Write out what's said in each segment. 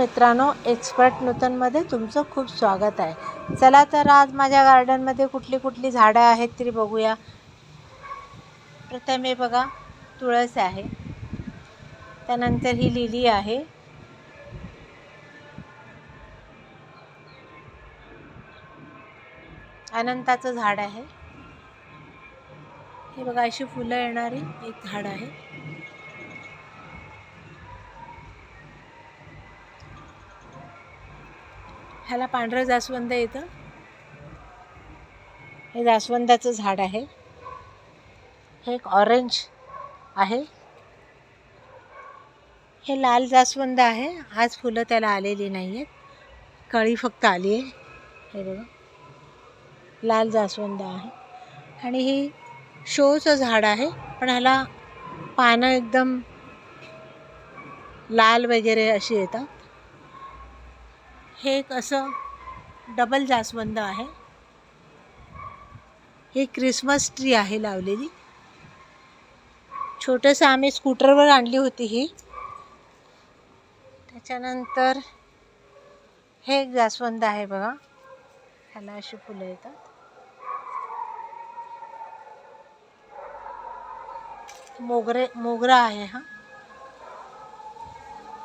मित्रांनो एक्सपर्ट नूतनमध्ये तुमचं खूप स्वागत आहे. चला तर आज माझ्या गार्डनमध्ये कुठली कुठली झाडं आहेत तरी बघूया. प्रथम हे बघा तुळस आहे. त्यानंतर ही लिली आहे. अनंताचं झाड आहे. हे बघा अशी फुलं येणारी एक झाड आहे. ह्याला पांढरं जास्वंद येतं. हे जास्वंदाचं झाड आहे. हे एक ऑरेंज आहे. हे लाल जास्वंद आहे. आज फुलं त्याला आलेली नाही आहेत कळी फक्त आली आहे. हे बघा. लाल जास्वंद आहे. आणि ही शोचं झाड आहे. पण ह्याला पानं एकदम लाल वगैरे अशी येतात. हे एक असं डबल जास्वंद आहे. ही क्रिसमस ट्री आहे लावलेली. छोटंसं आम्ही स्कूटरवर आणली होती ही. त्याच्यानंतर हे एक जास्वंद आहे बघा. ह्याला अशी फुलं येतात. मोगरे मोगरा आहे हा.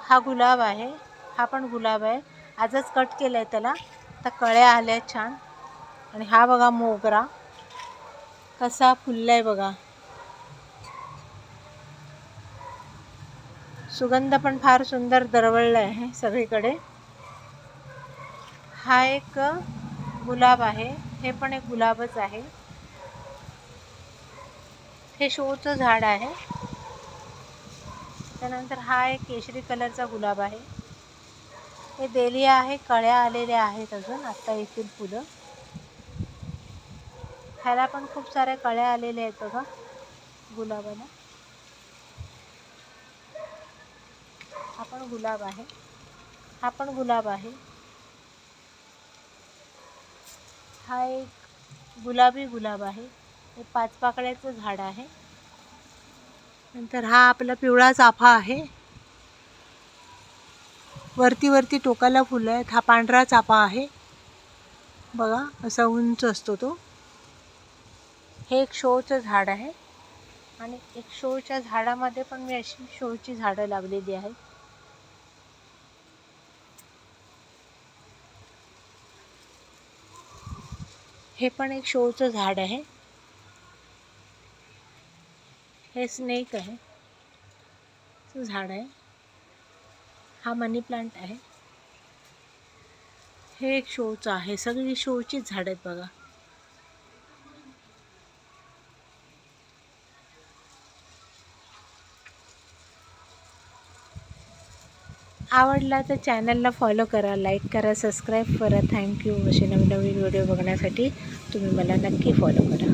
हा गुलाब आहे. हा पण गुलाब आहे. आजच कट केलं आहे त्याला. तर कळ्या आल्या छान. आणि हा बघा मोगरा. कसा फुलला आहे बघा. सुगंध पण फार सुंदर दरवळला आहे सगळीकडे. हा एक गुलाब आहे. हे पण एक गुलाबच आहे. हे शोचं झाड आहे. त्यानंतर हा एक केशरी कलरचा गुलाब आहे. हे बेली आहे कळ्या आलेल्या आहेत अजून आत्ता येतील फुलं. ह्याला पण खूप साऱ्या कळ्या आलेल्या आहेत बघा गुलाबाला. हा पण गुलाब आहे हा पण गुलाब आहे. हा एक गुलाबी गुलाब आहे हे पाचपाकळ्याचं झाड आहे. नंतर हा आपला पिवळा चाफा आहे. वरती वरती टोकाला फुलं आहेत. हा पांढरा चाफा आहे. बघा असा उंच असतो तो. हे एक शोचं झाड आहे. आणि एक शोच्या झाडामध्ये पण मी अशी शोची झाडं लावलेली आहेत. हे पण एक शोचं झाड आहे. हे स्नेक आहे. झाड आहे. हा मनी प्लांट आहे. हे एक शोचं आहे. सगळी शोचीच झाड आहेत बघा. आवडला तर चॅनलला फॉलो करा लाईक करा सबस्क्राईब करा. थँक्यू. असे नवीन नवीन व्हिडिओ बघण्यासाठी तुम्ही मला नक्की फॉलो करा.